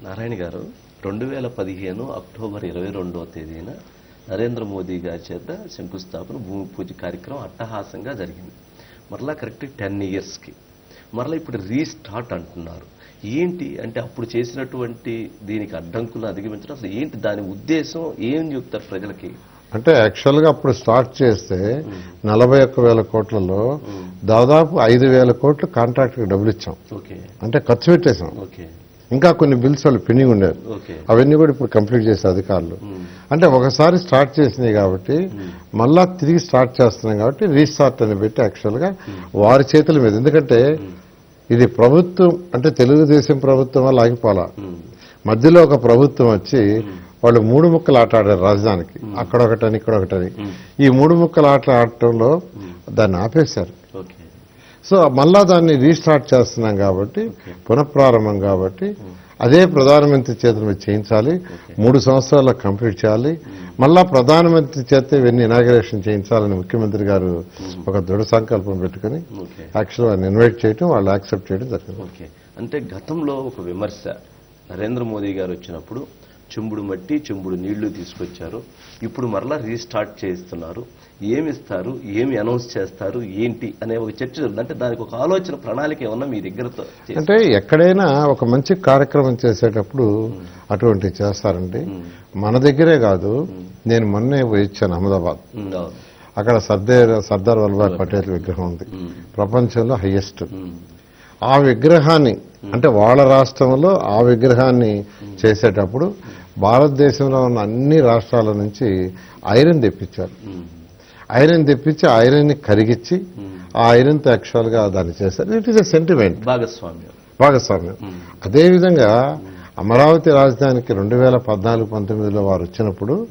నారాయణ గారు రెండు వేల పదిహేను అక్టోబర్ ఇరవై రెండవ తేదీన నరేంద్ర మోదీ గారి చేత శంకుస్థాపన భూమి పూజ కార్యక్రమం అట్టహాసంగా జరిగింది. మరలా కరెక్ట్ టెన్ ఇయర్స్కి. మరలా ఇప్పుడు రీస్టార్ట్ అంటున్నారు. ఏంటి అంటే అప్పుడు చేసినటువంటి దీనికి అడ్డంకులు అధిగమించడం అసలు ఏంటి? దాని ఉద్దేశం ఏం చెప్తారు ప్రజలకి? అంటే యాక్చువల్గా అప్పుడు స్టార్ట్ చేస్తే నలభై ఒక్క వేల కోట్లలో దాదాపు ఐదు వేల కోట్లు కాంట్రాక్ట్ డబ్బులు ఇచ్చాం. ఓకే. అంటే ఖర్చు పెట్టేశాం. ఓకే. ఇంకా కొన్ని బిల్స్ వాళ్ళు పెండింగ్ ఉండేవి. ఓకే. అవన్నీ కూడా ఇప్పుడు కంప్లీట్ చేసే అధికారులు. అంటే ఒకసారి స్టార్ట్ చేసినాయి కాబట్టి మళ్ళా తిరిగి స్టార్ట్ చేస్తున్నాం కాబట్టి రీస్టార్ట్ అని పెట్టి యాక్చువల్గా వారి చేతుల మీద. ఎందుకంటే ఇది ప్రభుత్వం అంటే తెలుగుదేశం ప్రభుత్వం వల్ల ఆగిపోవాలా ఉమ్, మధ్యలో ఒక ప్రభుత్వం వచ్చి వాళ్ళు మూడు ముక్కలు ఆట ఆడారు రాజధానికి. అక్కడ ఒకటని ఇక్కడ ఒకటని ఈ మూడు ముక్కలు ఆట ఆడటంలో దాన్ని ఆపేశారు. సో మళ్ళా దాన్ని రీస్టార్ట్ చేస్తున్నాం కాబట్టి పునఃప్రారంభం కాబట్టి అదే ప్రధానమంత్రి చేత చేయించాలి మూడు సంవత్సరాల్లో కంప్లీట్ చేయాలి. మళ్ళా ప్రధానమంత్రి చేత ఇవన్నీ ఇనాగరేషన్ చేయించాలని ముఖ్యమంత్రి గారు ఒక దృఢ సంకల్పం పెట్టుకుని యాక్చువల్ ఆయన ఇన్వైట్ చేయడం వాళ్ళు యాక్సెప్ట్ చేయడం జరిగింది. అంటే గతంలో ఒక విమర్శ నరేంద్ర మోదీ గారు వచ్చినప్పుడు చెంబుడు మట్టి చెంబుడు నీళ్ళు తీసుకొచ్చారు. ఇప్పుడు మరలా రీస్టార్ట్ చేస్తున్నారు ఏమి ఇస్తారు ఏమి అనౌన్స్ చేస్తారు? ఏంటి? అనే ఒక చర్చ జరుగుతుంది. అంటే దానికి ఒక ఆలోచన ప్రణాళిక ఏమన్నా మీ దగ్గరతో అంటే ఎక్కడైనా ఒక మంచి కార్యక్రమం చేసేటప్పుడు అటువంటివి చేస్తారండి మన దగ్గరే కాదు నేను మొన్నే పోయి ఇచ్చాను అహ్మదాబాద్. అక్కడ సర్దార్ సర్దార్ వల్లభాయ్ పటేల్ విగ్రహం ఉంది. ప్రపంచంలో హైయెస్ట్ ఉమ్, ఆ విగ్రహాన్ని అంటే వాళ్ళ రాష్ట్రంలో ఆ విగ్రహాన్ని చేసేటప్పుడు భారతదేశంలో ఉన్న అన్ని రాష్ట్రాల నుంచి ఐరన్ తెప్పించారు. ఐరన్ తెప్పించి ఐరన్ని కరిగించి ఆ ఐరన్తో యాక్చువల్గా దాన్ని చేశారు. ఇట్ ఈస్ ఎ సెంటిమెంట్ భాగస్వామ్యం. భాగస్వామ్యం. ఉమ్, అదేవిధంగా అమరావతి రాజధానికి రెండు వేల పద్నాలుగు పంతొమ్మిదిలో వారు వచ్చినప్పుడు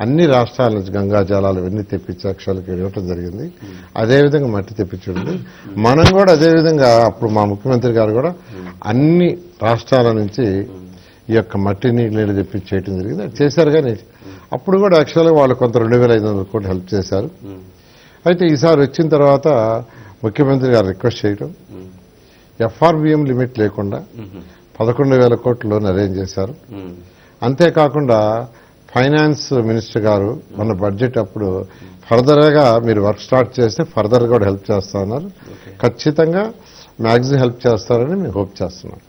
అన్ని రాష్ట్రాల నుంచి గంగా జలాలు ఇవన్నీ తెప్పించి అక్షరాలకి ఇవ్వటం జరిగింది. అదేవిధంగా మట్టి తెప్పించండి మనం కూడా అదేవిధంగా అప్పుడు మా ముఖ్యమంత్రి గారు కూడా అన్ని రాష్ట్రాల నుంచి ఈ యొక్క మట్టి నీళ్ళు తెప్పించి చేయటం జరిగింది. అది చేశారు కానీ అప్పుడు కూడా యాక్చువల్గా వాళ్ళు కొంత రెండు వేల ఐదు వందల కోట్లు హెల్ప్ చేశారు. అయితే ఈసారి వచ్చిన తర్వాత ముఖ్యమంత్రి గారు రిక్వెస్ట్ చేయడం ఎఫ్ఆర్బిఎం లిమిట్ లేకుండా పదకొండు వేల కోట్లు లోన్ అరేంజ్ చేశారు. అంతేకాకుండా ఫైనాన్స్ మినిస్టర్ గారు మన బడ్జెట్ అప్పుడు ఫర్దర్గా మీరు వర్క్ స్టార్ట్ చేస్తే ఫర్దర్ కూడా హెల్ప్ చేస్తా ఉన్నారు. ఖచ్చితంగా మ్యాక్సిమం హెల్ప్ చేస్తారని మేము హోప్ చేస్తున్నాం.